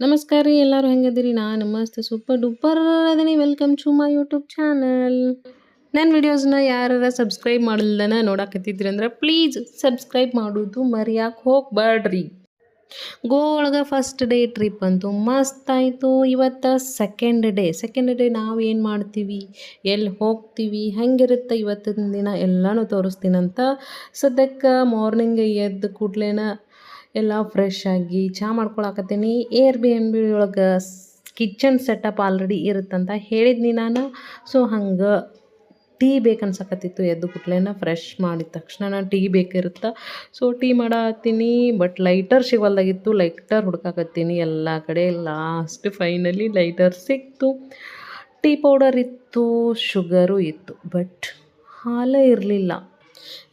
ನಮಸ್ಕಾರ ರೀ, ಎಲ್ಲರೂ ಹೆಂಗದಿರಿ? ನಾ ನಮಸ್ತೆ, super duper ಅದೀನಿ welcome to my YouTube channel ನನ್ನ ವಿಡಿಯೋಸ್ನ ಯಾರು ಸಬ್ಸ್ಕ್ರೈಬ್ ಮಾಡಲ್ದನ ನೋಡಾಕತ್ತಿದ್ರಿ ಅಂದ್ರೆ ಪ್ಲೀಸ್ ಸಬ್ಸ್ಕ್ರೈಬ್ ಮಾಡೋದು ಮರ್ಯಾಕೆ ಹೋಗ್ಬೇಡ್ರಿ ಗೋ ಒಳಗೆ ಫಸ್ಟ್ ಡೇ ಟ್ರಿಪ್ ಅಂತು ಮಸ್ತ್ ಆಯಿತು. ಇವತ್ತು ಸೆಕೆಂಡ್ ಡೇ ಸೆಕೆಂಡ್ ಡೇ ನಾವು ಏನು ಮಾಡ್ತೀವಿ? ಎಲ್ಲಿ ಹೋಗ್ತೀವಿ? ಹೆಂಗಿರುತ್ತೆ ಇವತ್ತಿನ ದಿನ? ಎಲ್ಲನೂ ತೋರಿಸ್ತೀನಂತ ಸದ್ಯಕ್ಕೆ ಮಾರ್ನಿಂಗ್ ಎದ್ದು ಕೂಡ್ಲೇನ ಎಲ್ಲ ಫ್ರೆಶ್ ಆಗಿ ಚಹಾ ಮಾಡ್ಕೊಳಕತ್ತೀನಿ. ಏರ್ ಬಿ ಎನ್ ಬಿ ಒಳಗೆ ಕಿಚನ್ ಸೆಟಪ್ ಆಲ್ರೆಡಿ ಇರುತ್ತಂತ ಹೇಳಿದ್ನಿ ನಾನು. ಸೊ ಹಂಗೆ ಟೀ ಬೇಕನ್ಸಕತ್ತಿತ್ತು. ಎದ್ದು ಕುಟ್ಲೇನ ಫ್ರೆಶ್ ಮಾಡಿದ ತಕ್ಷಣ ಟೀ ಬೇಕಿರುತ್ತೆ. ಸೊ ಟೀ ಮಾಡತ್ತೀನಿ ಬಟ್ ಲೈಟರ್ ಸಿಗಲ್ದಾಗಿತ್ತು ಲೈಟರ್ ಹುಡ್ಕಾಕತ್ತೀನಿ ಎಲ್ಲ ಕಡೆ. ಲಾಸ್ಟ್ ಫೈನಲಿ ಲೈಟರ್ ಸಿಕ್ತು. ಟೀ ಪೌಡರ್ ಇತ್ತು ಶುಗರು ಇತ್ತು. ಬಟ್ ಹಾಲೇ ಇರಲಿಲ್ಲ.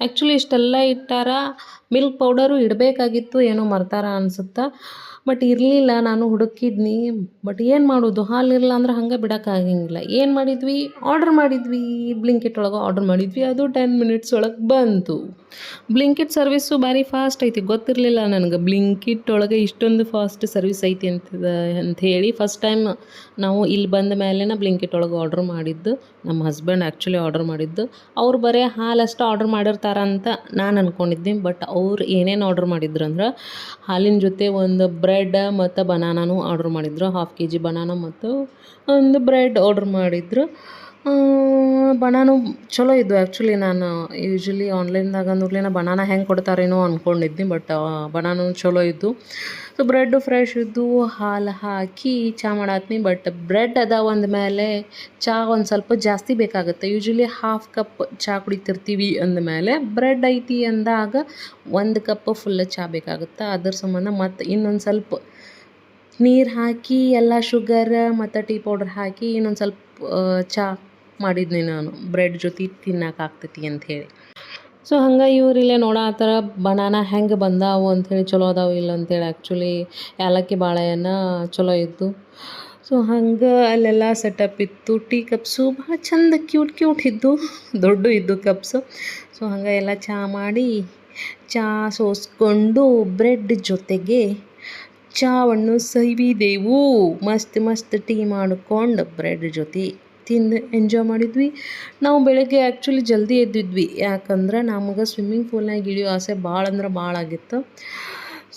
ಆ್ಯಕ್ಚುಲಿ ಇಷ್ಟೆಲ್ಲ ಇಟ್ಟಾರ ಮಿಲ್ಕ್ ಪೌಡರು ಇಡಬೇಕಾಗಿತ್ತು ಏನೋ ಮರ್ತಾರ ಅನ್ಸುತ್ತೆ? ಬಟ್ ಇರಲಿಲ್ಲ, ನಾನು ಹುಡುಕಿದ್ನಿ. ಬಟ್ ಏನು ಮಾಡೋದು? ಹಾಲು ಇರಲ್ಲ ಅಂದ್ರೆ ಹಂಗೆ ಬಿಡೋಕ್ಕಾಗಂಗಿಲ್ಲ. ಏನು ಮಾಡಿದ್ವಿ? ಆರ್ಡ್ರ್ ಮಾಡಿದ್ವಿ. ಬ್ಲಿಂಕೆಟ್ ಒಳಗೆ ಆರ್ಡ್ರ್ ಮಾಡಿದ್ವಿ. ಅದು ಟೆನ್ ಮಿನಿಟ್ಸ್ ಒಳಗೆ ಬಂತು. ಬ್ಲಿಂಕೆಟ್ ಸರ್ವಿಸ್ಸು ಭಾರಿ ಫಾಸ್ಟ್ ಐತಿ. ಗೊತ್ತಿರಲಿಲ್ಲ ನನಗೆ. ಬ್ಲಿಂಕಿಟ್ ಒಳಗೆ ಇಷ್ಟೊಂದು ಫಾಸ್ಟ್ ಸರ್ವಿಸ್ ಐತಿ ಅಂತ ಹೇಳಿ ಫಸ್ಟ್ ಟೈಮ್ ನಾವು ಇಲ್ಲಿ ಬಂದ ಮೇಲೆನ ಬ್ಲಿಂಕೆಟ್ ಒಳಗೆ ಆರ್ಡ್ರ್ ಮಾಡಿದ್ದು. ನಮ್ಮ ಹಸ್ಬೆಂಡ್ ಆ್ಯಕ್ಚುಲಿ ಆರ್ಡ್ರ್ ಮಾಡಿದ್ದು. ಅವ್ರು ಬರೀ ಹಾಲಷ್ಟು ಆರ್ಡ್ರ್ ಮಾಡಿರ್ತಾರ ಅಂತ ನಾನು ಅಂದ್ಕೊಂಡಿದ್ದೀನಿ ಬಟ್ ಅವ್ರು ಏನೇನು ಆರ್ಡ್ರ್ ಮಾಡಿದ್ರು ಅಂದ್ರೆ ಹಾಲಿನ ಜೊತೆ ಒಂದು ಬ್ರೆಡ್ ಮತ್ತು ಬನಾನಾನು ಆರ್ಡ್ರ್ ಮಾಡಿದ್ರು. ಹಾಫ್ ಕೆ ಜಿ ಬನಾನಾ ಮತ್ತು ಒಂದು ಬ್ರೆಡ್ ಆರ್ಡ್ರ್ ಮಾಡಿದ್ರು. ಬನಾನು ಚಲೋ ಇದ್ದು ಆ್ಯಕ್ಚುಲಿ ನಾನು. ಯೂಶ್ವಲಿ ಆನ್ಲೈನ್ದಾಗ ಅಂದ್ರಲೇನ ಬನಾನ ಹೆಂಗೆ ಕೊಡ್ತಾರೇನೋ ಅಂದ್ಕೊಂಡಿದ್ನಿ ಬಟ್ ಬನಾನು ಚಲೋ ಇದ್ದು ಸೊ ಬ್ರೆಡ್ಡು ಫ್ರೆಶ್ ಇದ್ದು, ಹಾಲು ಹಾಕಿ ಚಹಾ ಮಾಡಾತ್ನಿ ಬಟ್ ಬ್ರೆಡ್ ಅದ ಅದಾವ ಅಂದಮೇಲೆ ಚಹಾ ಒಂದು ಸ್ವಲ್ಪ ಜಾಸ್ತಿ ಬೇಕಾಗುತ್ತೆ. ಯೂಶ್ವಲಿ ಹಾಫ್ ಕಪ್ ಚಹಾ ಕುಡಿತಿರ್ತೀವಿ ಅಂದಮೇಲೆ ಬ್ರೆಡ್ ಐತಿ ಅಂದಾಗ ಒಂದು ಕಪ್ ಫುಲ್ ಚಹಾ ಬೇಕಾಗುತ್ತೆ. ಅದ್ರ ಸಂಬಂಧ ಮತ್ತು ಇನ್ನೊಂದು ಸ್ವಲ್ಪ ನೀರು ಹಾಕಿ, ಎಲ್ಲ ಶುಗರ್ ಮತ್ತು ಟೀ ಪೌಡರ್ ಹಾಕಿ ಇನ್ನೊಂದು ಸ್ವಲ್ಪ ಚಹಾ ಮಾಡಿದ್ನಿ ನಾನು. ಬ್ರೆಡ್ ಜೊತೆ ತಿನ್ನಕ್ಕೆ ಆಗ್ತೈತಿ ಅಂಥೇಳಿ ಸೊ ಹಂಗೆ ಇವ್ರು ಇಲ್ಲೇ ಥರ ಬನಾನ ಹೆಂಗೆ ಬಂದಾವು ಅಂಥೇಳಿ ಚಲೋ ಅದಾವು ಇಲ್ಲ ಅಂತೇಳಿ ಆ್ಯಕ್ಚುಲಿ ಏಲಕ್ಕಿ ಬಾಳೆಹಣ್ಣ ಚಲೋ ಇತ್ತು. ಸೊ ಹಂಗೆ ಅಲ್ಲೆಲ್ಲ ಸೆಟಪ್ ಇತ್ತು. ಟೀ ಕಪ್ಸು ಭಾಳ ಚಂದ ಕ್ಯೂಟ್ ಕ್ಯೂಟ್ ಇದ್ದು, ದೊಡ್ಡ ಇದ್ದು ಕಪ್ಸು ಸೊ ಹಂಗೆ ಎಲ್ಲ ಚಹಾ ಮಾಡಿ ಚಹಾ ಸೋಸ್ಕೊಂಡು ಬ್ರೆಡ್ ಜೊತೆಗೆ ಚಹಾವನ್ನು ಸವಿದೆವು. ಮಸ್ತ್ ಮಸ್ತ್ ಟೀ ಮಾಡಿಕೊಂಡು ಬ್ರೆಡ್ ಜೊತೆ. ತಿಂದು ಎಂಜಾಯ್ ಮಾಡಿದ್ವಿ. ನಾವು ಬೆಳಗ್ಗೆ ಆ್ಯಕ್ಚುಲಿ ಜಲ್ದಿ ಎದ್ದಿದ್ವಿ. ಯಾಕಂದ್ರೆ ನಮಗೆ ಸ್ವಿಮ್ಮಿಂಗ್ ಪೂಲ್ನಾಗ ಇಳಿಯೋ ಆಸೆ ಭಾಳ ಅಂದ್ರೆ ಭಾಳ ಆಗಿತ್ತು.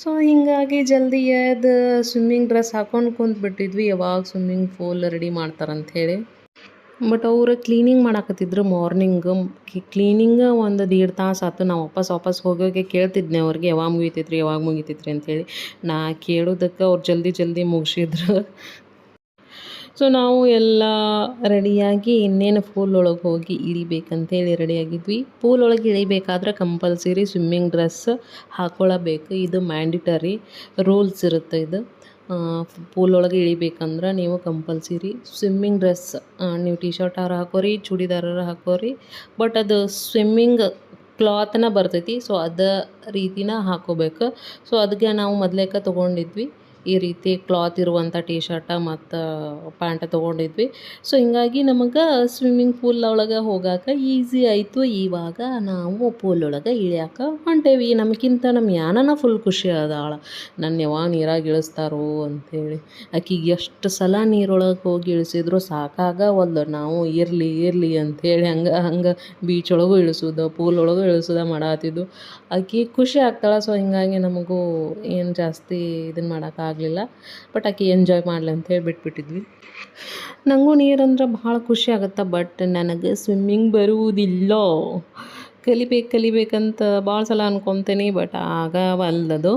ಸೊ ಹೀಗಾಗಿ ಜಲ್ದಿ ಎದ್ದು ಸ್ವಿಮ್ಮಿಂಗ್ ಡ್ರೆಸ್ ಹಾಕೊಂಡು ಕುಂತ್ಬಿಟ್ಟಿದ್ವಿ ಯಾವಾಗ ಸ್ವಿಮ್ಮಿಂಗ್ ಪೂಲ್ ರೆಡಿ ಮಾಡ್ತಾರಂಥೇಳಿ ಬಟ್ ಅವರು ಕ್ಲೀನಿಂಗ್ ಮಾಡಾಕತ್ತಿದ್ರು ಮಾರ್ನಿಂಗ್ ಕ್ಲೀನಿಂಗ್ ಒಂದು ದೀಡ್ ತಾಸು ಆಯ್ತು ನಾವು ವಾಪಸ್ ವಾಪಸ್ ಹೋಗೋಕೆ ಕೇಳ್ತಿದ್ನೆ ಅವ್ರಿಗೆ, ಯಾವಾಗ ಮುಗಿತೈತ್ರಿ ಯಾವಾಗ ಮುಗಿತೈತ್ರಿ ಅಂತೇಳಿ. ನಾ ಕೇಳೋದಕ್ಕೆ ಅವ್ರು ಜಲ್ದಿ ಜಲ್ದಿ ಮುಗಿಸಿದ್ರು. ಸೊ ನಾವು ಎಲ್ಲ ರೆಡಿಯಾಗಿ ಇನ್ನೇನು ಪೂಲ್ ಒಳಗೆ ಹೋಗಿ ಇಳಿಬೇಕಂತೇಳಿ ರೆಡಿಯಾಗಿದ್ವಿ. ಪೂಲ್ ಒಳಗೆ ಇಳಿಬೇಕಾದ್ರೆ ಕಂಪಲ್ಸರಿ ಸ್ವಿಮ್ಮಿಂಗ್ ಡ್ರೆಸ್ ಹಾಕ್ಕೊಳ್ಳಬೇಕು ಇದು ಮ್ಯಾಂಡಿಟರಿ ರೂಲ್ಸ್ ಇರುತ್ತೆ ಇದು. ಪೂಲ್ ಒಳಗೆ ಇಳಿಬೇಕಂದ್ರೆ ನೀವು ಕಂಪಲ್ಸರಿ ಸ್ವಿಮ್ಮಿಂಗ್ ಡ್ರೆಸ್ ನೀವು ಟಿ ಶರ್ಟಾರ ಹಾಕೋರಿ, ಚೂಡಿದಾರ ಹಾಕೋರಿ ಬಟ್ ಅದು ಸ್ವಿಮ್ಮಿಂಗ್ ಕ್ಲಾತ್ನ ಬರ್ತೈತಿ. ಸೊ ಅದ ರೀತಿನ ಹಾಕೋಬೇಕು. ಸೊ ಅದಕ್ಕೆ ನಾವು ಮೊದಲೇಕ ತೊಗೊಂಡಿದ್ವಿ. ಈ ರೀತಿ ಕ್ಲಾತ್ ಇರುವಂಥ ಟಿ ಶರ್ಟ ಮತ್ತು ಪ್ಯಾಂಟ್ ತೊಗೊಂಡಿದ್ವಿ. ಸೊ ಹಿಂಗಾಗಿ ನಮಗೆ ಸ್ವಿಮ್ಮಿಂಗ್ ಪೂಲ್ ಒಳಗೆ ಹೋಗಾಕ ಈಸಿ ಆಯಿತು. ಇವಾಗ ನಾವು ಪೂಲ್ ಒಳಗೆ ಇಳಿಯಾಕ ಹೊಂಟೇವಿ. ನಮಗಿಂತ ನಮ್ಮ ಯಾನನ ಫುಲ್ ಖುಷಿ ಅದಾಳ ನನ್ನ ಯಾವಾಗ ನೀರಾಗಿ ಇಳಿಸ್ತಾರೋ ಅಂಥೇಳಿ ಆಕಿಗೆ ಎಷ್ಟು ಸಲ ನೀರೊಳಗೆ ಹೋಗಿ ಇಳಿಸಿದ್ರು ಸಾಕಾಗವಲ್ದು ನಾವು ಇರಲಿ ಇರಲಿ ಅಂಥೇಳಿ ಹಂಗೆ ಹಂಗೆ ಬೀಚ್ ಒಳಗೂ ಇಳಿಸೋದು ಪೂಲ್ ಒಳಗೂ ಇಳಿಸೋದು ಮಾಡತ್ತಿದ್ದು ಆಕಿ ಖುಷಿ ಆಗ್ತಾಳೆ ಸೊ ಹಿಂಗಾಗಿ ನಮಗೂ ಏನು ಜಾಸ್ತಿ ಇದನ್ನ ಮಾಡೋಕ್ಕಾಗಲಿಲ್ಲ ಬಟ್ ಆಕೆ ಎಂಜಾಯ್ ಮಾಡಲಿ ಹೇಳಿ ಬಿಟ್ಬಿಟ್ಟಿದ್ವಿ. ನನಗೂ ನೀರಂದ್ರೆ ಭಾಳ ಖುಷಿ ಆಗುತ್ತೆ ಬಟ್ ನನಗೆ ಸ್ವಿಮ್ಮಿಂಗ್ ಬರುವುದಿಲ್ಲೋ. ಕಲಿಬೇಕು ಕಲಿಬೇಕಂತ ಭಾಳ ಸಲ ಅನ್ಕೊತೀನಿ ಬಟ್ ಆಗವಲ್ಲದು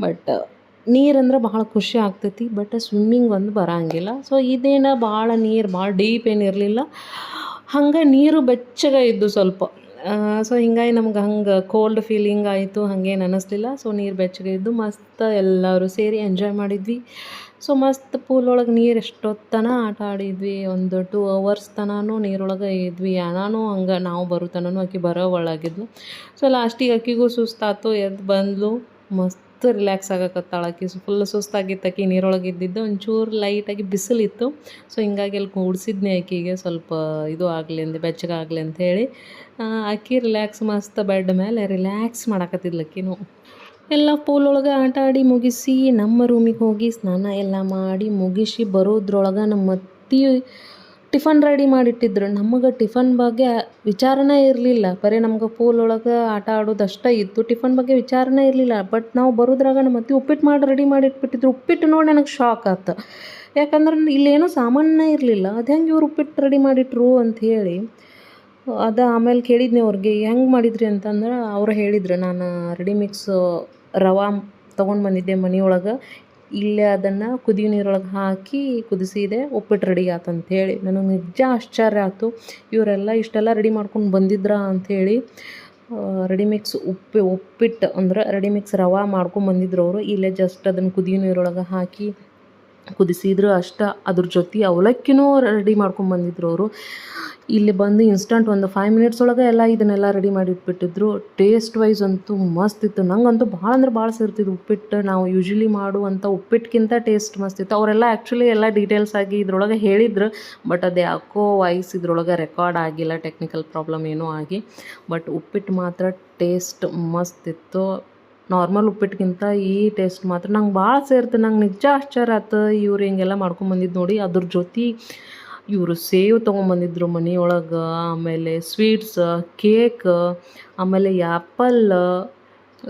ಬಟ್ ನೀರಂದ್ರೆ ಭಾಳ ಖುಷಿ ಆಗ್ತೈತಿ ಬಟ್ ಸ್ವಿಮ್ಮಿಂಗ್ ಒಂದು ಬರಂಗಿಲ್ಲ. ಸೊ ಇದೇನು ಭಾಳ ನೀರು, ಭಾಳ ಡೀಪ್ ಏನಿರಲಿಲ್ಲ ಹಂಗೆ ನೀರು ಬೆಚ್ಚಗೆ ಇದ್ದು ಸ್ವಲ್ಪ. ಸೊ ಹಿಂಗಾಗಿ ನಮ್ಗೆ ಹಂಗೆ ಕೋಲ್ಡ್ ಫೀಲಿಂಗ್ ಆಯಿತು, ಹಂಗೇನು ಅನ್ನಿಸ್ಲಿಲ್ಲ ಸೊ ನೀರು ಬೆಚ್ಚಗೆ ಇದ್ದು ಮಸ್ತ್ ಎಲ್ಲರೂ ಸೇರಿ ಎಂಜಾಯ್ ಮಾಡಿದ್ವಿ. ಸೊ ಮಸ್ತ್ ಪೂಲ್ ಒಳಗೆ ನೀರು ಎಷ್ಟೊತ್ತನ ಆಟ ಆಡಿದ್ವಿ, ಒಂದು ಟೂ ಅವರ್ಸ್ ತನೂ ನೀರೊಳಗೆ ಇದ್ವಿ. ನಾನು ಹಂಗೆ ನಾವು ಬರೋ ತನೂ ಆಕೆ ಬರೋ ಒಳಗಿದ್ಲು. ಸೊ ಲಾಸ್ಟಿಗೆ ಆಕಿಗೂ ಸುಸ್ತಾತು ಎದ್ದು ಬಂದ್ಲು, ಮಸ್ತ್. ರಿಲ್ಯಾಕ್ಸ್ ಆಗಕತ್ತಾಳ ಆಕಿ. ಫುಲ್ ಸುಸ್ತಾಗಿತ್ತು ಆಕಿ ನೀರೊಳಗೆ ಇದ್ದಿದ್ದು ಒಂಚೂರು ಲೈಟಾಗಿ ಬಿಸಿಲಿತ್ತು. ಸೊ ಹಿಂಗಾಗಿ ಅಲ್ಲಿ ಕೂಡ್ಸಿದ್ನೇ ಆಕಿಗೆ ಸ್ವಲ್ಪ ಇದು ಆಗಲಿ ಅಂದೆ ಬೆಚ್ಚಗಾಗಲಿ ಹೇಳಿ. ಆಕಿ ರಿಲ್ಯಾಕ್ಸ್ ಮಸ್ತ್ ಬೆಡ್ ಮೇಲೆ ರಿಲ್ಯಾಕ್ಸ್ ಮಾಡಾಕತ್ತಿದ್ಲು ಆಕಿನೂ. ಎಲ್ಲ ಪೂಲ್ ಒಳಗೆ ಆಟ ಆಡಿ ಮುಗಿಸಿ ನಮ್ಮ ರೂಮಿಗೆ ಹೋಗಿ ಸ್ನಾನ ಎಲ್ಲ ಮಾಡಿ ಮುಗಿಸಿ ಬರೋದ್ರೊಳಗೆ ನಮ್ಮ ಅತ್ತಿ ಟಿಫನ್ ರೆಡಿ ಮಾಡಿಟ್ಟಿದ್ರು. ನಮಗೆ ಟಿಫನ್ ಬಗ್ಗೆ ವಿಚಾರನೇ ಇರಲಿಲ್ಲ. ಬರೀ ನಮ್ಗೆ ಪೂಲ್ ಒಳಗೆ ಆಟ ಆಡೋದು ಅಷ್ಟೇ ಇತ್ತು ಟಿಫನ್ ಬಗ್ಗೆ ವಿಚಾರನೇ ಇರಲಿಲ್ಲ. ಬಟ್ ನಾವು ಬರೋದ್ರಾಗ ನಮ್ಮ ಅತ್ತೆ ಉಪ್ಪಿಟ್ಟು ಮಾಡಿ ರೆಡಿ ಮಾಡಿ ಇಟ್ಬಿಟ್ಟಿದ್ರು ಉಪ್ಪಿಟ್ಟು ನೋಡಿ ನನಗೆ ಶಾಕ್ ಆಯ್ತು ಯಾಕಂದ್ರೆ ಇಲ್ಲೇನೂ ಸಾಮಾನ್ಯ ಇರಲಿಲ್ಲ. ಅದು ಹೆಂಗೆ ಇವ್ರು ಉಪ್ಪಿಟ್ಟು ರೆಡಿ ಮಾಡಿಟ್ರು ಅಂತ ಹೇಳಿ, ಅದು ಆಮೇಲೆ ಕೇಳಿದ್ನಿ ಅವ್ರಿಗೆ, ಹೆಂಗೆ ಮಾಡಿದ್ರಿ? ಅಂತಂದ್ರೆ ಅವ್ರು ಹೇಳಿದ್ರು, ನಾನು ರೆಡಿ ರವೆ ತೊಗೊಂಡು ಬಂದಿದ್ದೆ ಮನೆಯೊಳಗೆ. ಇಲ್ಲೇ ಅದನ್ನು ಕುದಿಯೋ ನೀರೊಳಗೆ ಹಾಕಿ ಕುದಿಸಿದೆ, ಉಪ್ಪಿಟ್ಟು ರೆಡಿ ಆತು ಅಂಥೇಳಿ ನನಗೆ ನಿಜ ಆಶ್ಚರ್ಯ ಆಯ್ತು. ಇವರೆಲ್ಲ ಇಷ್ಟೆಲ್ಲ ರೆಡಿ ಮಾಡ್ಕೊಂಡು ಬಂದಿದ್ರ ಅಂಥೇಳಿ ರೆಡಿ ಮಿಕ್ಸ್ ಉಪ್ಪು, ಉಪ್ಪಿಟ್ಟು ಅಂದ್ರೆ ರೆಡಿ ಮಿಕ್ಸ್ ಮಾಡ್ಕೊಂಡು ಬಂದಿದ್ರು ಅವರು. ಇಲ್ಲೇ ಜಸ್ಟ್ ಅದನ್ನು ಕುದಿಯೋ ನೀರೊಳಗೆ ಹಾಕಿ ಕುದಿಸಿದ್ರು ಅಷ್ಟ ಅದ್ರ ಜೊತೆ ಅವಲಕ್ಕಿನೂ ರೆಡಿ ಮಾಡ್ಕೊಂಬಂದಿದ್ರು ಅವರು. ಇಲ್ಲಿ ಬಂದು ಇನ್ಸ್ಟಂಟ್ ಒಂದು ಫೈವ್ ಮಿನಿಟ್ಸ್ ಒಳಗೆ ಎಲ್ಲ ಇದನ್ನೆಲ್ಲ ರೆಡಿ ಮಾಡಿ ಇಟ್ಬಿಟ್ಟಿದ್ರು. ಟೇಸ್ಟ್ ವೈಸ್ ಅಂತೂ ಮಸ್ತ್ ಇತ್ತು. ನಂಗಂತೂ ಭಾಳ ಅಂದ್ರೆ ಭಾಳ ಸೇರ್ತಿದ್ದು ಉಪ್ಪಿಟ್ಟು. ನಾವು ಯೂಶ್ವಲಿ ಮಾಡುವಂಥ ಉಪ್ಪಿಟ್ಟಿಗಿಂತ ಟೇಸ್ಟ್ ಮಸ್ತ್ ಇತ್ತು. ಅವರೆಲ್ಲ ಆ್ಯಕ್ಚುಲಿ ಎಲ್ಲ ಡೀಟೇಲ್ಸ್ ಆಗಿ ಇದ್ರೊಳಗೆ ಹೇಳಿದ್ರು. ಬಟ್ ಅದು ಯಾಕೋ ವಾಯ್ಸ್ ಇದ್ರೊಳಗೆ ರೆಕಾರ್ಡ್ ಆಗಿಲ್ಲ ಟೆಕ್ನಿಕಲ್ ಪ್ರಾಬ್ಲಮ್ ಏನೋ ಆಗಿ. ಬಟ್ ಉಪ್ಪಿಟ್ಟು ಮಾತ್ರ ಟೇಸ್ಟ್ ಮಸ್ತ್ ಇತ್ತು. ನಾರ್ಮಲ್ ಉಪ್ಪಿಟ್ಟಿಗಿಂತ ಈ ಟೇಸ್ಟ್ ಮಾತ್ರ. ನಂಗೆ ಭಾಳ ಸೇರ್ತು, ನಂಗೆ ನಿಜ ಆಶ್ಚರ್ಯ ಆಯ್ತು ಇವ್ರು ಹಿಂಗೆಲ್ಲ ಮಾಡ್ಕೊಂಬಂದಿದ್ದು ನೋಡಿ. ಅದ್ರ ಜೊತೆ ಇವರು ಸೇವ್ ತೊಗೊಂಬಂದಿದ್ರು ಮನೆಯೊಳಗೆ, ಆಮೇಲೆ ಸ್ವೀಟ್ಸ್, ಕೇಕ್, ಆಮೇಲೆ ಆ್ಯಪಲ್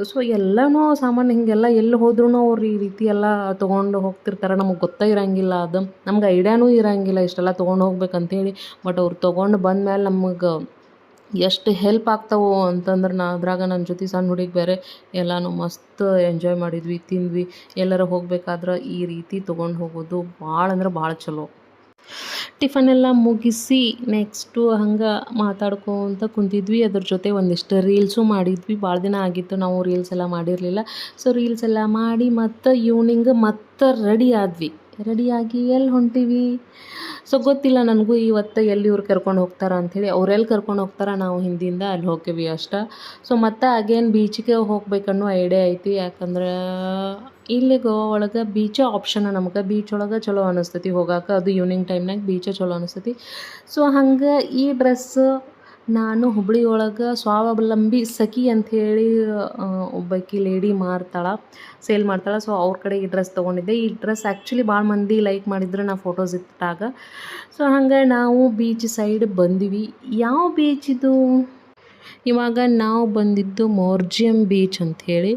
ಸೊ ಎಲ್ಲನೂ ಸಾಮಾನು ಹಿಂಗೆಲ್ಲ ಎಲ್ಲಿ ಹೋದ್ರೂ ಅವ್ರು ಈ ರೀತಿ ಎಲ್ಲ ತೊಗೊಂಡು ಹೋಗ್ತಿರ್ತಾರೆ. ನಮಗೆ ಗೊತ್ತೇ ಇರೋಂಗಿಲ್ಲ ಅದು. ನಮ್ಗೆ ಐಡಿಯಾನೂ ಇರೋಂಗಿಲ್ಲ ಇಷ್ಟೆಲ್ಲ ತೊಗೊಂಡು ಹೋಗ್ಬೇಕಂತೇಳಿ. ಬಟ್ ಅವ್ರು ತೊಗೊಂಡು ಬಂದ್ಮೇಲೆ ನಮಗೆ ಎಷ್ಟು ಹೆಲ್ಪ್ ಆಗ್ತಾವೋ ಅಂತಂದ್ರೆ ನಾ ಅದ್ರಾಗ ನನ್ನ ಜೊತೆ ಸಣ್ಣ ಹುಡುಗಿ ಬೇರೆ ಎಲ್ಲನೂ ಮಸ್ತ್ ಎಂಜಾಯ್ ಮಾಡಿದ್ವಿ, ತಿಂದ್ವಿ. ಎಲ್ಲರ ಹೋಗ್ಬೇಕಾದ್ರೆ ಈ ರೀತಿ ತೊಗೊಂಡು ಹೋಗೋದು ಭಾಳ ಅಂದ್ರೆ ಭಾಳ ಚಲೋ. ಟಿಫನ್ ಎಲ್ಲ ಮುಗಿಸಿ ನೆಕ್ಸ್ಟು ಹಂಗೆ ಮಾತಾಡ್ಕೊತ ಕುಂತಿದ್ವಿ. ಅದ್ರ ಜೊತೆ ಒಂದಿಷ್ಟು ರೀಲ್ಸು ಮಾಡಿದ್ವಿ. ಭಾಳ ದಿನ ಆಗಿತ್ತು ನಾವು ರೀಲ್ಸ್ ಎಲ್ಲ ಮಾಡಿರಲಿಲ್ಲ. ಸೊ ರೀಲ್ಸ್ ಎಲ್ಲ ಮಾಡಿ ಮತ್ತು ಈವ್ನಿಂಗ್ ಮತ್ತೆ ರೆಡಿ ಆದ್ವಿ. ರೆಡಿಯಾಗಿ ಎಲ್ಲಿ ಹೊಂಟೀವಿ? ಸೊ ಗೊತ್ತಿಲ್ಲ ನನಗೂ ಇವತ್ತು ಎಲ್ಲಿ ಇವ್ರು ಕರ್ಕೊಂಡು ಹೋಗ್ತಾರ ಅಂಥೇಳಿ. ಅವ್ರೆಲ್ಲಿ ಕರ್ಕೊಂಡು ಹೋಗ್ತಾರ ನಾವು ಹಿಂದಿಂದ ಅಲ್ಲಿ ಹೋಗ್ತೀವಿ ಅಷ್ಟೇ. ಸೊ ಮತ್ತೆ ಅಗೇನ್ ಬೀಚಿಗೆ ಹೋಗ್ಬೇಕನ್ನೋ ಐಡಿಯಾ ಐತಿ. ಯಾಕಂದ್ರೆ ಇಲ್ಲಿ ಗೋವಾ ಒಳಗೆ ಬೀಚ ಆಪ್ಷನ್ ನಮ್ಗೆ. ಬೀಚ್ ಒಳಗೆ ಚಲೋ ಅನಿಸ್ತೈತಿ ಹೋಗಾಕ. ಅದು ಈವ್ನಿಂಗ್ ಟೈಮ್ನಾಗ ಬೀಚ ಚಲೋ ಅನಿಸ್ತೈತಿ. ಸೊ ಹಂಗೆ ಈ ಡ್ರೆಸ್ ನಾನು ಹುಬ್ಬಳ್ಳಿ ಒಳಗೆ ಸ್ವಾವಲಂಬಿ ಸಖಿ ಅಂಥೇಳಿ ಒಬ್ಬಾಕಿ ಲೇಡಿ ಮಾರ್ತಾಳೆ ಸೇಲ್ ಮಾಡ್ತಾಳೆ. ಸೊ ಅವ್ರ ಕಡೆ ಈ ಡ್ರೆಸ್ ತೊಗೊಂಡಿದ್ದೆ. ಈ ಡ್ರೆಸ್ ಆ್ಯಕ್ಚುಲಿ ಭಾಳ ಮಂದಿ ಲೈಕ್ ಮಾಡಿದ್ರು, ನಾ ಫೋಟೋಸ್ ಇಟ್ಟಾಗ. ಸೊ ಹಂಗೆ ನಾವು ಬೀಚ್ ಸೈಡ್ ಬಂದ್ವಿ. ಯಾವ ಬೀಚಿದು ಇವಾಗ ನಾವು ಬಂದಿದ್ದು ಮೋರ್ಜಿಯಂ ಬೀಚ್ ಅಂಥೇಳಿ.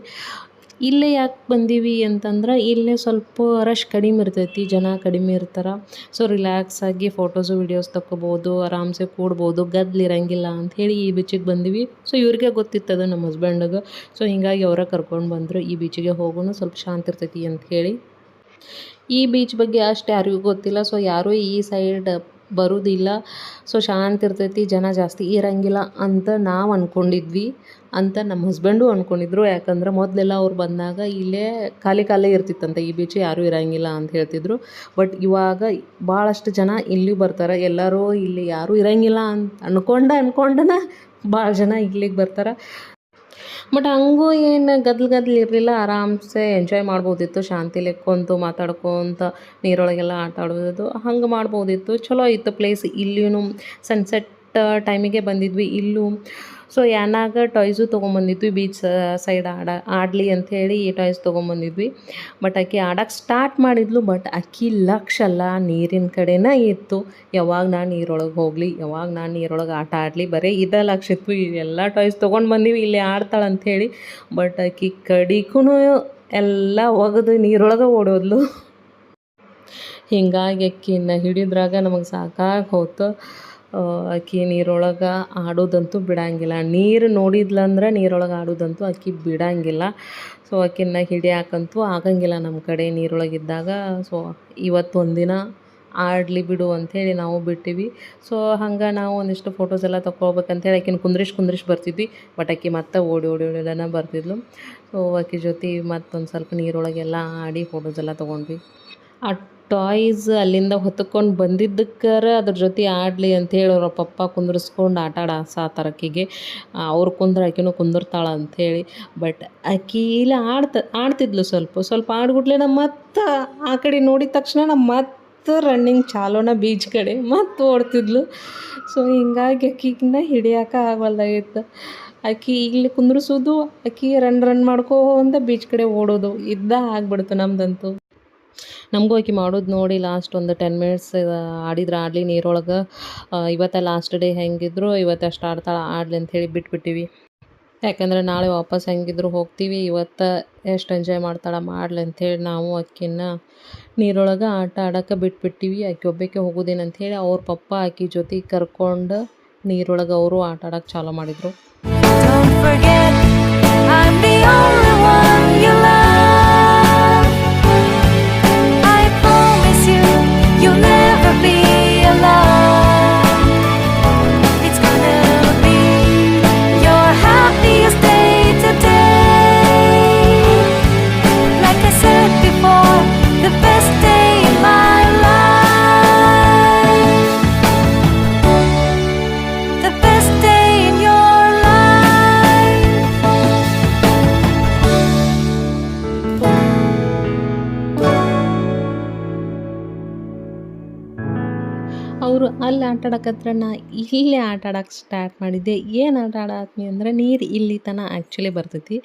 ಇಲ್ಲೇ ಯಾಕೆ ಬಂದೀವಿ ಅಂತಂದ್ರೆ ಇಲ್ಲೇ ಸ್ವಲ್ಪ ರಶ್ ಕಡಿಮೆ ಇರ್ತೈತಿ, ಜನ ಕಡಿಮೆ ಇರ್ತಾರೆ. ಸೊ ರಿಲ್ಯಾಕ್ಸ್ ಆಗಿ ಫೋಟೋಸು ವೀಡಿಯೋಸ್ ತಗೋಬೋದು ಆರಾಮ್ಸೆ ಕೂಡ್ಬೋದು ಗದ್ದಲ ಇರಂಗಿಲ್ಲ ಹೇಳಿ ಈ ಬೀಚಿಗೆ ಬಂದೀವಿ. ಸೊ ಇವ್ರಿಗೆ ಗೊತ್ತಿತ್ತದ ನಮ್ಮ ಹಸ್ಬೆಂಡಿಗೆ ಸೊ ಹೀಗಾಗಿ ಅವರ ಕರ್ಕೊಂಡು ಬಂದರು, ಈ ಬೀಚಿಗೆ ಹೋಗೋಣ, ಸ್ವಲ್ಪ ಶಾಂತಿ ಇರ್ತೈತಿ ಅಂತ ಹೇಳಿ. ಈ ಬೀಚ್ ಬಗ್ಗೆ ಅಷ್ಟು ಯಾರಿಗೂ ಗೊತ್ತಿಲ್ಲ. ಸೊ ಯಾರೂ ಈ ಸೈಡ್ ಬರೋದಿಲ್ಲ. ಸೊ ಶಾಂತಿ ಇರ್ತೈತಿ, ಜನ ಜಾಸ್ತಿ ಇರಂಗಿಲ್ಲ ಅಂತ ನಾವು ಅಂದ್ಕೊಂಡಿದ್ವಿ ಅಂತ ನಮ್ಮ ಹಸ್ಬೆಂಡು ಅಂದ್ಕೊಂಡಿದ್ರು ಯಾಕಂದ್ರೆ ಮೊದಲೆಲ್ಲ ಅವ್ರು ಬಂದಾಗ ಇಲ್ಲೇ ಖಾಲಿ ಖಾಲಿ ಇರ್ತಿತ್ತಂತೆ. ಈ ಬೀಚ್ ಯಾರೂ ಇರಂಗಿಲ್ಲ ಅಂತ ಹೇಳ್ತಿದ್ರು. ಬಟ್ ಇವಾಗ ಭಾಳಷ್ಟು ಜನ ಇಲ್ಲಿ ಬರ್ತಾರೆ. ಎಲ್ಲರೂ ಇಲ್ಲಿ ಯಾರೂ ಇರಂಗಿಲ್ಲ ಅಂತ ಅಂದ್ಕೊಂಡ ಅನ್ಕೊಂಡನ ಭಾಳ ಜನ ಇಲ್ಲಿಗೆ ಬರ್ತಾರೆ. ಬಟ್ ಹಂಗೂ ಏನು ಗದ್ಲು ಗದ್ಲು ಇರಲಿಲ್ಲ, ಆರಾಮ್ಸೆ ಎಂಜಾಯ್ ಮಾಡ್ಬೋದಿತ್ತು. ಶಾಂತಿ ಕುಂತು ಮಾತಾಡ್ಕೊತ ನೀರೊಳಗೆಲ್ಲ ಆಟ ಆಡೋದು ಹಂಗೆ ಮಾಡ್ಬೋದಿತ್ತು. ಚಲೋ ಇತ್ತು ಪ್ಲೇಸ್ ಇಲ್ಲಿಯೂ ಸನ್ಸೆಟ್ ಟೈಮಿಗೆ ಬಂದಿದ್ವಿ. ಇಲ್ಲೂ ಸೊ ಯಾನಾಗ ಟಾಯ್ಸು ತೊಗೊಂಬಂದಿದ್ವಿ ಬೀಚ್ ಸೈಡ್ ಆಡ, ಆಡಲಿ ಅಂಥೇಳಿ ಈ ಟಾಯ್ಸ್ ತೊಗೊಂಬಂದಿದ್ವಿ. ಬಟ್ ಆಕೆ ಆಡೋಕ್ಕೆ ಸ್ಟಾರ್ಟ್ ಮಾಡಿದ್ಲು ಬಟ್ ಆಕಿ ಲಕ್ಷ ಅಲ್ಲ, ನೀರಿನ ಕಡೆನೇ ಇತ್ತು. ಯಾವಾಗ ನಾನು ನೀರೊಳಗೆ ಹೋಗಲಿ, ಯಾವಾಗ ನಾನು ನೀರೊಳಗೆ ಆಟ ಆಡಲಿ, ಬರೀ ಇದೇ ಲಕ್ಷ ಇತ್ತು. ಎಲ್ಲ ಟಾಯ್ಸ್ ತೊಗೊಂಡು ಬಂದೀವಿ, ಇಲ್ಲಿ ಆಡ್ತಾಳೆ ಅಂಥೇಳಿ ಬಟ್ ಆಕಿ ಕಡಿಗೂ ಎಲ್ಲ ಒಗೆದು ನೀರೊಳಗೆ ಓಡೋದ್ಲು. ಹಿಂಗಾಗಿ ಅಕ್ಕಿನ ಹಿಡಿದ್ರಾಗ ನಮಗೆ ಸಾಕಾಗಿ ಹೋತು. ಆಕಿ ನೀರೊಳಗೆ ಆಡೋದಂತೂ ಬಿಡಂಗಿಲ್ಲ. ನೀರು ನೋಡಿದ್ಲಂದ್ರೆ ನೀರೊಳಗೆ ಆಡೋದಂತೂ ಅಕ್ಕಿ ಬಿಡಂಗಿಲ್ಲ. ಸೊ ಆಕಿನ ಹಿಡಿಯಾಕಂತೂ ಆಗಂಗಿಲ್ಲ ನಮ್ಮ ಕಡೆ ನೀರೊಳಗಿದ್ದಾಗ. ಸೊ ಇವತ್ತು ಒಂದಿನ ಆಡಲಿ ಬಿಡು ಅಂಥೇಳಿ ನಾವು ಬಿಟ್ಟಿವಿ. ಸೊ ಹಂಗೆ ನಾವು ಒಂದಿಷ್ಟು ಫೋಟೋಸ್ ಎಲ್ಲ ತಗೊಳ್ಬೇಕಂತೇಳಿ ಆಕಿನ ಕುಂದ್ರಿಸಿ ಕುಂದ್ರಿಸಿ ಬರ್ತಿದ್ವಿ. ಬಟ್ ಆಕಿ ಮತ್ತೆ ಓಡಿ ಓಡಿ ಓಡಿದನ ಬರ್ತಿದ್ಲು. ಸೊ ಆಕಿ ಜೊತೆ ಮತ್ತೊಂದು ಸ್ವಲ್ಪ ನೀರೊಳಗೆಲ್ಲ ಆಡಿ ಫೋಟೋಸ್ ಎಲ್ಲ ತೊಗೊಂಡ್ವಿ. ಆ ಟಾಯ್ಸ್ ಅಲ್ಲಿಂದ ಹೊತ್ತುಕೊಂಡು ಬಂದಿದ್ದಕ್ಕರ ಅದ್ರ ಜೊತೆ ಆಡಲಿ ಅಂಥೇಳಿ ಅವ್ರ ಪಪ್ಪ ಕುಂದ್ರಿಸ್ಕೊಂಡು ಆಟ ಆಡ ಆಕಿಗೆ ಅವ್ರು ಕುಂದ್ರೆ ಆಕಿನೂ ಕುಂದಿರ್ತಾಳೆ ಅಂಥೇಳಿ ಬಟ್ ಆಕಿ ಇಲ್ಲ ಆಡ್ತ, ಆಡ್ತಿದ್ಲು ಸ್ವಲ್ಪ ಸ್ವಲ್ಪ ಆಡ್ಬಿಟ್ಲೆ ನಮ್ಮ ಮತ್ತೆ, ಆ ಕಡೆ ನೋಡಿದ ತಕ್ಷಣ ನಮ್ಮ ಮತ್ತೆ ರನ್ನಿಂಗ್ ಚಾಲೋಣ ಬೀಚ್ ಕಡೆ ಮತ್ತೆ ಓಡ್ತಿದ್ಲು. ಸೊ ಹಿಂಗಾಗಿ ಅಕ್ಕಿಗಿನ್ನ ಹಿಡಿಯೋಕೆ ಆಗವಲ್ದಾಗಿತ್ತು ಆಕಿ ಇಲ್ಲಿ ಕುಂದ್ರಿಸೋದು ಆಕಿ ರನ್ ರನ್ ಮಾಡ್ಕೋ ಅಂತ ಬೀಚ್ ಕಡೆ ಓಡೋದು. ಇದ್ದ ಆಗ್ಬಿಡ್ತು ನಮ್ದಂತೂ. ನಮಗೂ ಆಕೆ ಮಾಡೋದು ನೋಡಿ ಲಾಸ್ಟ್ ಒಂದು ಟೆನ್ ಮಿನಿಟ್ಸ್ ಆಡಿದ್ರೆ ಆಡಲಿ ನೀರೊಳಗೆ. ಇವತ್ತ ಲಾಸ್ಟ್ ಡೇ ಹೆಂಗಿದ್ರು, ಇವತ್ತು ಅಷ್ಟು ಆಡ್ತಾಳೆ, ಆಡಲಿ ಅಂಥೇಳಿ ಬಿಟ್ಬಿಟ್ಟಿವಿ. ಯಾಕಂದರೆ ನಾಳೆ ವಾಪಸ್ ಹೆಂಗಿದ್ರು ಹೋಗ್ತೀವಿ, ಇವತ್ತು ಎಷ್ಟು ಎಂಜಾಯ್ ಮಾಡ್ತಾಳೆ ಮಾಡ್ಲಿ ಅಂಥೇಳಿ ನಾವು ಆಕಿನ ನೀರೊಳಗೆ ಆಟ ಆಡೋಕೆ ಬಿಟ್ಬಿಟ್ಟಿವಿ. ಆಕೆ ಒಬ್ಬಕ್ಕೆ ಹೋಗೋದೇನು ಅಂಥೇಳಿ ಅವ್ರ ಪಪ್ಪ ಆಕಿ ಜೊತೆ ಕರ್ಕೊಂಡು ನೀರೊಳಗೆ ಅವರು ಆಟ ಆಡೋಕೆ ಚಾಲೂ ಮಾಡಿದರು. ಅಲ್ಲಿ ಆಟ ಆಡೋಕತ್ರ ನಾ ಇಲ್ಲೇ ಆಟ ಆಡೋಕೆ ಸ್ಟಾರ್ಟ್ ಮಾಡಿದ್ದೆ. ಏನು ಆಟ ಆಡತ್ನಿ ಅಂದ್ರೆ ನೀರು ಇಲ್ಲಿ ತನ ಆ್ಯಕ್ಚುಲಿ ಬರ್ತೈತಿ.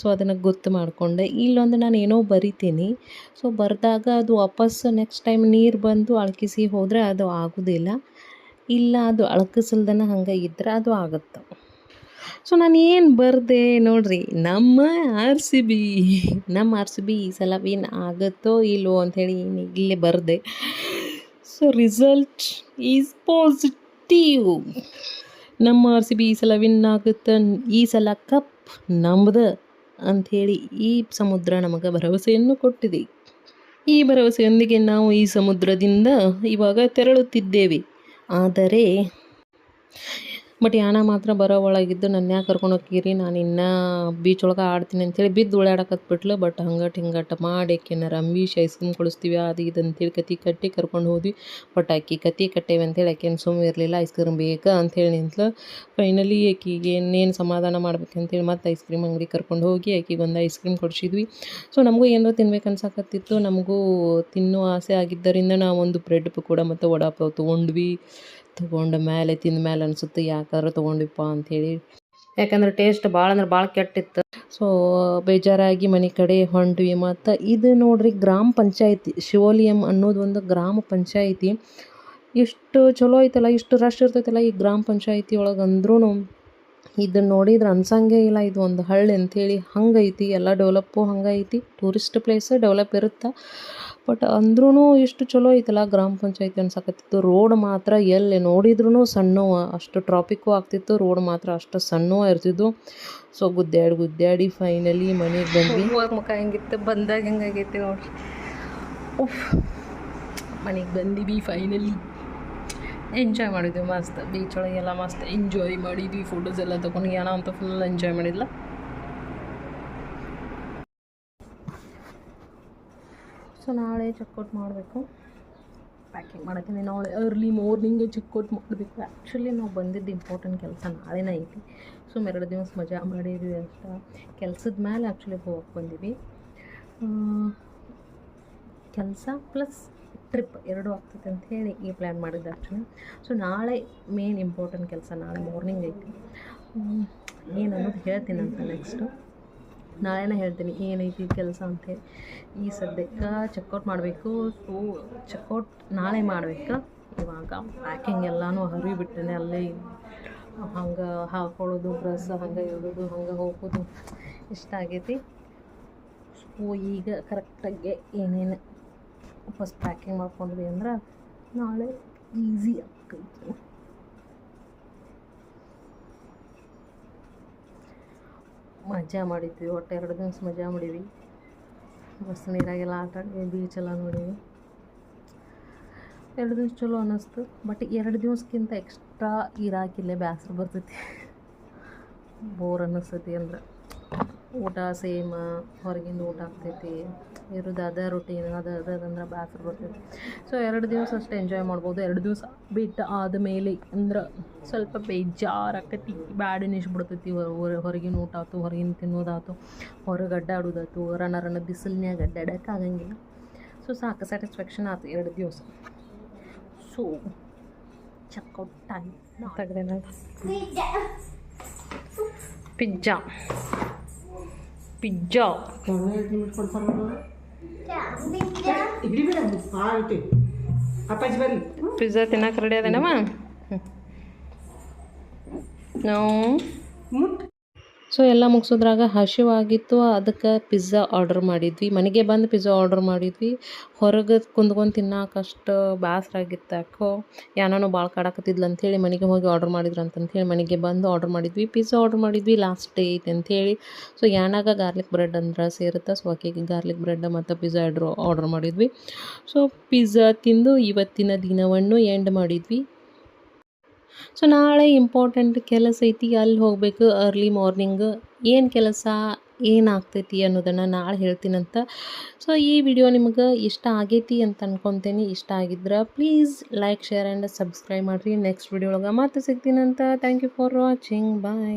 ಸೊ ಅದನ್ನು ಗೊತ್ತು ಮಾಡಿಕೊಂಡೆ. ಇಲ್ಲೊಂದು ನಾನು ಏನೋ ಬರಿತೀನಿ. ಸೊ ಬರೆದಾಗ ಅದು ವಾಪಸ್ ನೆಕ್ಸ್ಟ್ ಟೈಮ್ ನೀರು ಬಂದು ಅಳಕಿಸಿ ಹೋದರೆ ಅದು ಆಗೋದಿಲ್ಲ. ಇಲ್ಲ, ಅದು ಅಳಕಿಸಲ್ದನ ಹಂಗೆ ಇದ್ರೆ ಅದು ಆಗುತ್ತೆ. ಸೊ ನಾನು ಏನು ಬರ್ದೆ ನೋಡ್ರಿ, ನಮ್ಮ ಆರ್ ಸಿ ಬಿ, ನಮ್ಮ ಆರ್ ಸಿ ಬಿ ಈ ಸಲ ವಿನ್ ಆಗುತ್ತೋ ಇಲ್ವೋ ಅಂಥೇಳಿ ಇಲ್ಲೇ ಬರೆದೆ. ಸೊ ರಿಸಲ್ಟ್ ಈಸ್ ಪಾಸಿಟಿವ್ ನಮ್ಮ ಆರ್ ಸಿ ಬಿ ಈ ಸಲ ವಿನ್ ಆಗುತ್ತೆ. ಈ ಸಲ ಕಪ್ ನಮ್ದು ಅಂಥೇಳಿ ಈ ಸಮುದ್ರ ನಮಗೆ ಭರವಸೆಯನ್ನು ಕೊಟ್ಟಿದೆ. ಈ ಭರವಸೆಯೊಂದಿಗೆ ನಾವು ಈ ಸಮುದ್ರದಿಂದ ಇವಾಗ ತೆರಳುತ್ತಿದ್ದೇವೆ. ಆದರೆ ಬಟ್ ಯಾನ ಮಾತ್ರ ಬರೋ ಒಳಗಿದ್ದು ನನ್ನ ಯಾಕೆ ಕರ್ಕೊಂಡು ಹೋಗಿರಿ ನಾನು ಇನ್ನೂ ಬೀಚ್ ಒಳಗೆ ಆಡ್ತೀನಿ ಅಂಥೇಳಿ ಬಿದ್ದು ಉಳ್ಯಾಡಕತ್ಬಿಟ್ಲು. ಬಟ್ ಹಂಗಟ್ ಹಿಂಗಟ್ ಮಾಡಿ ಆಕಿನ ರಂಬೀಶ್ ಐಸ್ ಕ್ರೀಮ್ ಕೊಡಿಸ್ತೀವಿ, ಅದು ಇದು ಅಂತೇಳಿ ಕತಿ ಕಟ್ಟಿ ಕರ್ಕೊಂಡು ಹೋದ್ವಿ. ಬಟ್ ಆಕಿ ಕತಿ ಕಟ್ಟೇವಿ ಅಂತೇಳಿ ಆಕೇನು ಸುಮ್ಮನೆ ಇರಲಿಲ್ಲ ಐಸ್ ಕ್ರೀಮ್ ಬೇಕಾ ಅಂಥೇಳಿ ನಿಂತ್ಲು. ಫೈನಲಿ ಆಕಿಗೆ ಇನ್ನೇನು ಸಮಾಧಾನ ಮಾಡ್ಬೇಕಂತೇಳಿ ಮತ್ತೆ ಐಸ್ ಕ್ರೀಮ್ ಅಂಗಡಿ ಕರ್ಕೊಂಡು ಹೋಗಿ ಆಕಿಗೆ ಒಂದು ಐಸ್ ಕ್ರೀಮ್ ಕೊಡಿಸಿದ್ವಿ. ಸೊ ನಮಗೂ ಏನಾರು ತಿನ್ಬೇಕು ಅನ್ಸಕತ್ತಿತ್ತು. ನಮಗೂ ತಿನ್ನೋ ಆಸೆ ಆಗಿದ್ದರಿಂದ ನಾವು ಒಂದು ಬ್ರೆಡ್ ಕೂಡ ಮತ್ತು ವಡಾಪಾವ್ ತೊಗೊಂಡ್ವಿ. ತೊಗೊಂಡ ಮೇಲೆ ತಿಂದ ಮೇಲೆ ಅನಿಸುತ್ತೆ, ಯಾಕಾದ್ರೂ ತೊಗೊಂಡಿಪ್ಪ ಅಂಥೇಳಿ. ಯಾಕಂದ್ರೆ ಟೇಸ್ಟ್ ಭಾಳ ಅಂದ್ರೆ ಭಾಳ ಕೆಟ್ಟಿತ್ತು. ಸೊ ಬೇಜಾರಾಗಿ ಮನೆ ಕಡೆ ಹೊಂಟ್ವಿ. ಮತ್ತು ಇದು ನೋಡ್ರಿ ಗ್ರಾಮ ಪಂಚಾಯತಿ, ಶಿವೋಲಿಯಂ ಅನ್ನೋದು ಒಂದು ಗ್ರಾಮ ಪಂಚಾಯತಿ. ಎಷ್ಟು ಚಲೋ ಐತಲ್ಲ, ಇಷ್ಟು ರಶ್ ಇರ್ತೈತಲ್ಲ ಈ ಗ್ರಾಮ ಪಂಚಾಯತಿ ಒಳಗೆ ಅಂದ್ರೂ ಇದನ್ನ ನೋಡಿದ್ರೆ ಅನ್ಸಂಗೆ ಇಲ್ಲ. ಇದು ಒಂದು ಹಳ್ಳಿ ಅಂಥೇಳಿ ಹಂಗೈತಿ, ಎಲ್ಲ ಡೆವಲಪ್ಪು ಹಂಗೈತಿ. ಟೂರಿಸ್ಟ್ ಪ್ಲೇಸ್ ಡೆವಲಪ್ ಇರುತ್ತೆ? ಬಟ್ ಅಂದ್ರೂ ಎಷ್ಟು ಚಲೋ ಐತಲ್ಲ ಗ್ರಾಮ ಪಂಚಾಯತಿ ಅನ್ಸಕತ್ತಿತ್ತು. ರೋಡ್ ಮಾತ್ರ ಎಲ್ಲಿ ನೋಡಿದ್ರೂ ಸಣ್ಣ ಅಷ್ಟು ಟ್ರಾಫಿಕ್ಕು ಆಗ್ತಿತ್ತು, ರೋಡ್ ಮಾತ್ರ ಅಷ್ಟು ಸಣ್ಣ ಇರ್ತಿದ್ದು ಸೊ ಗುದ್ದಾಡಿ ಗುದ್ದಾಡಿ ಫೈನಲಿ ಮನೆಗೆ ಬಂದ್ವಿ. ಮುಖ ಹೆಂಗಿತ್ತು? ಬಂದಾಗ ಹೆಂಗಾಗೈತಿ ನೋಡ್ರಿ ಉಫ್. ಮನೆಗೆ ಬಂದಿವಿ ಫೈನಲಿ ಎಂಜಾಯ್ ಮಾಡಿದ್ವಿ ಮಸ್ತ್. ಬೀಚ್ ಒಳಗೆಲ್ಲ ಮಸ್ತ್. ಎಂಜಾಯ್ ಮಾಡಿದ್ವಿ. ಫೋಟೋಸ್ ಎಲ್ಲ ತೊಗೊಂಡು ಏನೋ ಅಂತ ಫುಲ್ ಎಂಜಾಯ್ ಮಾಡಿದ್ಲ. ಸೊ ನಾಳೆ ಚೆಕ್ಔಟ್ ಮಾಡಬೇಕು. ಪ್ಯಾಕಿಂಗ್ ಮಾಡತ್ತೀನಿ ನಾಳೆ ಅರ್ಲಿ ಮಾರ್ನಿಂಗೇ ಚೆಕ್ಔಟ್ ಮಾಡಬೇಕು. ಆ್ಯಕ್ಚುಲಿ ನಾವು ಬಂದಿದ್ದು ಇಂಪಾರ್ಟೆಂಟ್ ಕೆಲಸ ನಾಳೆನೇ ಐತಿ. ಸೊ ಎರಡು ದಿವಸ ಮಜಾ ಮಾಡಿದ್ವಿ ಅಂತ ಕೆಲಸದ ಮೇಲೆ ಆ್ಯಕ್ಚುಲಿ ಹೋಗಕ್ಕೆ ಬಂದೀವಿ. ಕೆಲಸ ಪ್ಲಸ್ ಟ್ರಿಪ್ ಎರಡೂ ಆಗ್ತೈತೆ ಅಂತ ಹೇಳಿ ಈ ಪ್ಲ್ಯಾನ್ ಮಾಡಿದ್ದೆ ಆ್ಯಕ್ಚುಲಿ ಸೊ ನಾಳೆ ಮೇನ್ ಇಂಪಾರ್ಟೆಂಟ್ ಕೆಲಸ ನಾಳೆ ಮಾರ್ನಿಂಗ್ ಐತಿ. ಏನು ಅನ್ನೋದು ಹೇಳ್ತೀನಿ ಅಂತ ನೆಕ್ಸ್ಟು ನಾಳೆನೇ ಹೇಳ್ತೀನಿ ಏನೈತಿ ಕೆಲಸ ಅಂತೇಳಿ ಈ ಸದ್ಯಕ್ಕೆ ಚೆಕ್ಔಟ್ ಮಾಡಬೇಕು. ಸೊ ಚೆಕ್ಔಟ್ ನಾಳೆ ಮಾಡಬೇಕು? ಇವಾಗ ಪ್ಯಾಕಿಂಗ್ ಎಲ್ಲನೂ ಹರಿಬಿಟ್ಟಿನಿ ಅಲ್ಲಿ. ಹಂಗೆ ಹಾಕೊಳ್ಳೋದು ಡ್ರೆಸ್ ಹಂಗೆ ಇಡೋದು, ಹಂಗೆ ಹೋಗೋದು ಇಷ್ಟ ಆಗೈತಿ. ಸೊ ಈಗ ಕರೆಕ್ಟಾಗಿ ಏನೇನು ಫಸ್ಟ್ ಪ್ಯಾಕಿಂಗ್ ಮಾಡ್ಕೊಂಡ್ವಿ ಅಂದ್ರೆ ನಾಳೆ ಈಸಿ ಆಗ್ತೈತಿ ಮಜಾ ಮಾಡಿದ್ವಿ, ಒಟ್ಟು ಎರಡು ದಿವಸ ಮಜಾ ಮಾಡೀವಿ ಬಸ್ ನೀರಾಗೆಲ್ಲ ಆಟ ಆಡಿದ್ವಿ ಬೀಚೆಲ್ಲ ನೋಡೀವಿ ಎರಡು ದಿವಸ ಚಲೋ ಅನ್ನಿಸ್ತು ಬಟ್ ಎರಡು ದಿವಸಕ್ಕಿಂತ ಎಕ್ಸ್ಟ್ರಾ ಇರಾಕಿಲ್ಲೇ ಬೇಸರ ಬರ್ತೈತಿ. ಬೋರ್ ಅನ್ನಿಸ್ತೈತಿ ಅಂದ್ರೆ. ಊಟ ಸೇಮ್ ಹೊರಗಿಂದ ಊಟ ಆಗ್ತೈತಿ. ಇರೋದು ಅದೇ ರೊಟೀನ್ ಅದು ಅದು ಅದಂದ್ರೆ ಬೇಸರ ಬರ್ತೈತಿ. ಸೊ ಎರಡು ದಿವಸ ಅಷ್ಟೇ ಎಂಜಾಯ್ ಮಾಡ್ಬೋದು. ಎರಡು ದಿವಸ ಬಿಟ್ಟು ಆದಮೇಲೆ ಅಂದ್ರೆ ಸ್ವಲ್ಪ ಬೇಜಾರಾಕತಿ ಬ್ಯಾಡ್ ಅನ್ನಿಸ್ಬಿಡ್ತೈತಿ ಹೊರ- ಹೊರಗಿನ ಊಟ ಆಯ್ತು ಹೊರಗಿನ ತಿನ್ನೋದಾಯ್ತು ಹೊರಗೆ ಅಡ್ಡಾಡೋದಾಯ್ತು ರಣ ರಣ ಬಿಸಿಲ್ನ್ಯಾಗ ಅಡ್ಡಾಡಕ್ಕೆ ಆಗಂಗಿಲ್ಲ. ಸೊ ಸಾಕು ಸ್ಯಾಟಿಸ್ಫ್ಯಾಕ್ಷನ್ ಆಯ್ತು ಎರಡು ದಿವಸ. So checkout time pizza pizza. Pizza ತಿನ್ನಕ್ಕೆ ರೆಡಿ ಅದೇನವ ನಾವು ಸೊ ಎಲ್ಲ ಮುಗಿಸೋದ್ರಾಗ ಹಸಿವಾಗಿತ್ತು ಅದಕ್ಕೆ ಪಿಜ್ಜಾ ಆರ್ಡರ್ ಮಾಡಿದ್ವಿ. ಮನೆಗೆ ಬಂದು ಪಿಜ್ಜಾ ಆರ್ಡರ್ ಮಾಡಿದ್ವಿ. ಹೊರಗೆ ಕುಂದ್ಕೊಂಡು ತಿನ್ನೋಕಷ್ಟು ಬೇಸರ ಆಗಿತ್ತು ಯಾಕೋ. ಭಾಳ ಕಾಡಕತ್ತಿದ್ಲು ಅಂಥೇಳಿ ಮನೆಗೆ ಹೋಗಿ ಆರ್ಡರ್ ಮಾಡಿದ್ರು ಅಂತಂಥೇಳಿ ಮನೆಗೆ ಬಂದು ಆರ್ಡರ್ ಮಾಡಿದ್ವಿ. ಪಿಜ್ಜಾ ಆರ್ಡರ್ ಮಾಡಿದ್ವಿ. ಲಾಸ್ಟ್ ಡೇ ಐತೆ ಅಂಥೇಳಿ ಸೊ ಏನಾಗ ಗಾರ್ಲಿಕ್ ಬ್ರೆಡ್ ಅಂದ್ರೆ ಸೇರುತ್ತೆ. ಸೊ ಆಕೆಗೆ ಗಾರ್ಲಿಕ್ ಬ್ರೆಡ್ ಮತ್ತು ಪಿಜ್ಜಾ ಆರ್ಡ್ರ್ ಆರ್ಡರ್ ಮಾಡಿದ್ವಿ. ಸೊ ಪಿಜ್ಜಾ ತಿಂದು ಇವತ್ತಿನ ದಿನವನ್ನು ಎಂಡ್ ಮಾಡಿದ್ವಿ. ಸೊ ನಾಳೆ ಇಂಪಾರ್ಟೆಂಟ್ ಕೆಲಸ ಐತಿ, ಅಲ್ಲಿ ಹೋಗಬೇಕು ಅರ್ಲಿ ಮಾರ್ನಿಂಗ್ ಏನು ಕೆಲಸ, ಏನಾಗ್ತೈತಿ ಅನ್ನೋದನ್ನು ನಾಳೆ ಹೇಳ್ತೀನಂತ ಸೊ ಈ ವಿಡಿಯೋ ನಿಮಗೆ ಇಷ್ಟ ಆಗೈತಿ ಅಂತ ಅನ್ಕೊತೀನಿ. ಇಷ್ಟ ಆಗಿದ್ರೆ please like share and subscribe ಮಾಡಿರಿ. ನೆಕ್ಸ್ಟ್ ವಿಡಿಯೋ ಒಳಗೆ ಮತ್ತೆ ಸಿಗ್ತೀನಂತ thank you for watching bye